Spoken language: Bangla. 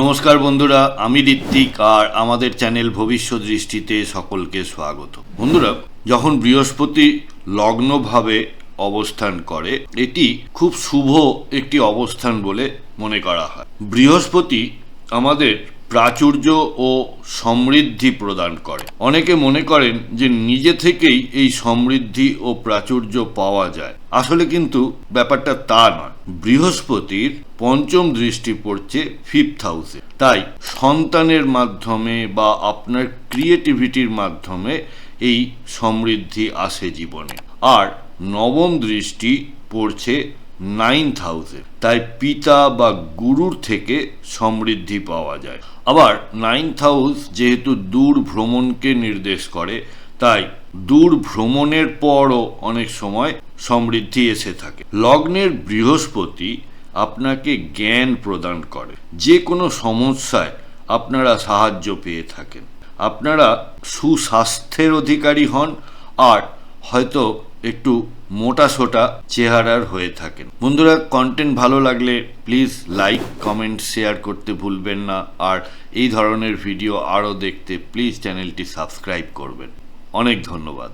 নমস্কার বন্ধুরা, আমি ঋত্বিক আর আমাদের চ্যানেল ভবিষ্যৎ দৃষ্টিতে সকলকে স্বাগত। বন্ধুরা, যখন বৃহস্পতি লগ্নভাবে অবস্থান করে, এটি খুব শুভ একটি অবস্থান বলে মনে করা হয়। বৃহস্পতি আমাদের প্রাচুর্য ও সমৃদ্ধি প্রদান করে। অনেকে মনে করেন যে নিজে থেকেই এই সমৃদ্ধি ও প্রাচুর্য পাওয়া যায়। আসলে কিন্তু ব্যাপারটা তা নয়। বৃহস্পতির পঞ্চম দৃষ্টি পড়ছে ফিফথ হাউসে তাই সন্তানের মাধ্যমে বা আপনার ক্রিয়েটিভিটির মাধ্যমে এই সমৃদ্ধি আসে জীবনে। আর নবম দৃষ্টি পড়ছে নাইন্থ হাউসে তাই পিতা বা গুরুর থেকে সমৃদ্ধি পাওয়া যায়। আবার নাইন্থ হাউস যেহেতু দূর ভ্রমণকে নির্দেশ করে, তাই দূর ভ্রমণের পরও অনেক সময় সমৃদ্ধি এসে থাকে। লগ্নের বৃহস্পতি আপনাকে জ্ঞান প্রদান করে। যে কোনো সমস্যায় আপনারা সাহায্য পেয়ে থাকেন। আপনারা সুস্বাস্থ্যের অধিকারী হন, আর হয়তো একটু মোটা সোটা চেহারার হয়ে থাকেন। বন্ধুরা কন্টেন্ট ভালো লাগলে প্লিজ লাইক কমেন্ট শেয়ার করতে ভুলবেন না। আর এই ধরনের ভিডিও আরও দেখতে প্লিজ চ্যানেলটি সাবস্ক্রাইব করবেন। অনেক ধন্যবাদ।